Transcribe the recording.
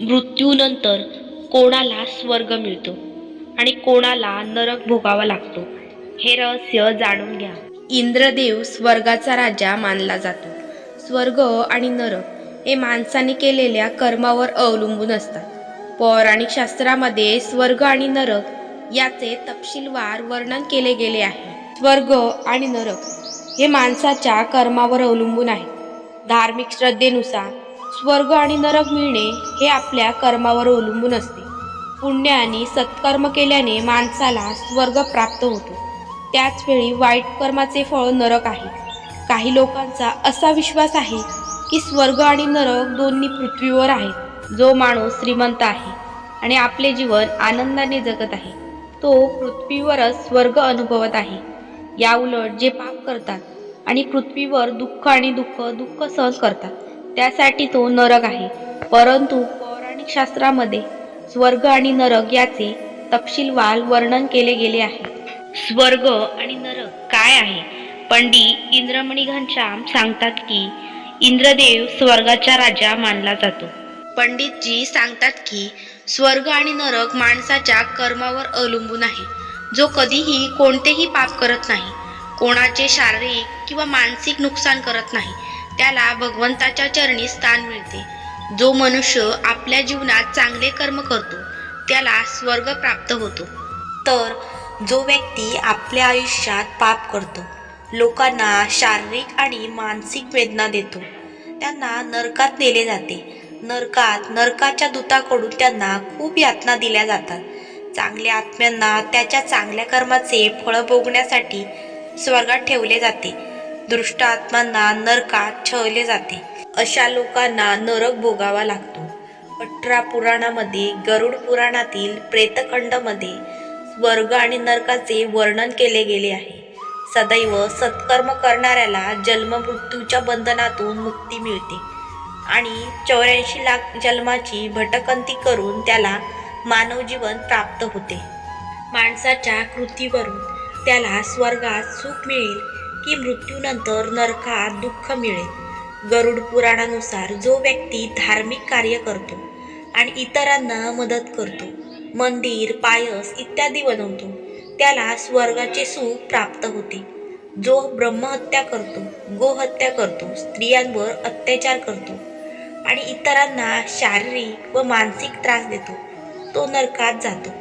मृत्यूनंतर कोणाला स्वर्ग मिळतो आणि कोणाला नरक भोगावा लागतो हे रहस्य जाणून घ्या. इंद्रदेव स्वर्गाचा राजा मानला जातो. स्वर्ग आणि नरक हे माणसाने केलेल्या कर्मावर अवलंबून असतात. पौराणिक शास्त्रामध्ये स्वर्ग आणि नरक याचे तपशीलवार वर्णन केले गेले आहे. स्वर्ग आणि नरक हे माणसाच्या कर्मावर अवलंबून आहे. धार्मिक श्रद्धेनुसार स्वर्ग आणि नरक मिळणे हे आपल्या कर्मावर अवलंबून असते. पुण्य आणि सत्कर्म केल्याने माणसाला स्वर्ग प्राप्त होतो. त्याचवेळी वाईट कर्माचे फळ नरक आहे. काही लोकांचा असा विश्वास आहे की स्वर्ग आणि नरक दोन्ही पृथ्वीवर आहेत. जो माणूस श्रीमंत आहे आणि आपले जीवन आनंदाने जगत आहे तो पृथ्वीवरच स्वर्ग अनुभवत आहे. या उलट जे पाप करतात आणि पृथ्वीवर दुःख आणि दुःख दुःख सहन करतात त्यासाठी तो नरक आहे. परंतु पौराणिक शास्त्रामध्ये स्वर्ग आणि नरक याचे तपशीलवार वर्णन केले गेले आहे. स्वर्ग आणि नरक काय आहे? पंडित इंद्रमणी घनश्याम सांगतात की इंद्रदेव स्वर्गाचा राजा मानला जातो. पंडितजी सांगतात की स्वर्ग आणि नरक माणसाच्या कर्मावर अवलंबून आहे. जो कधीही कोणतेही पाप करत नाही कोणाचे शारीरिक किंवा मानसिक नुकसान करत नाही त्याला भगवंताच्या चरणी स्थान मिळते. जो मनुष्य आपल्या जीवनात चांगले कर्म करतो त्याला स्वर्ग प्राप्त होतो. तर जो व्यक्ती आपल्या आयुष्यात पाप करतो लोकांना शारीरिक आणि मानसिक वेदना देतो त्यांना नरकात नेले जाते. नरकात नरकाच्या दूताकडून त्यांना खूप यातना दिल्या जातात. चांगल्या आत्म्यांना त्याच्या चांगल्या कर्माचे फळ भोगण्यासाठी स्वर्गात ठेवले जाते. दृष्ट आत्मांना नरकात छळले जाते. अशा लोकांना नरक भोगावा लागतो. अठरा पुराणामध्ये गरुड पुराणातील प्रेतखंडमध्ये स्वर्ग आणि नरकाचे वर्णन केले गेले आहे. सदैव सत्कर्म करणाऱ्याला जन्ममृत्यूच्या बंधनातून मुक्ती मिळते. आणि चौऱ्याऐंशी लाख जन्माची भटकंती करून त्याला मानव जीवन प्राप्त होते. माणसाच्या कृतीवरून त्याला स्वर्गात सुख मिळेल की मृत्यूनंतर नरकात दुःख मिळेल. गरुड पुराणानुसार जो व्यक्ती धार्मिक कार्य करतो आणि इतरांना मदत करतो मंदिर पायस इत्यादी बनवतो त्याला स्वर्गाचे सुख प्राप्त होते. जो ब्रह्महत्या करतो गोहत्या करतो स्त्रियांवर अत्याचार करतो आणि इतरांना शारीरिक व मानसिक त्रास देतो तो नरकात जातो.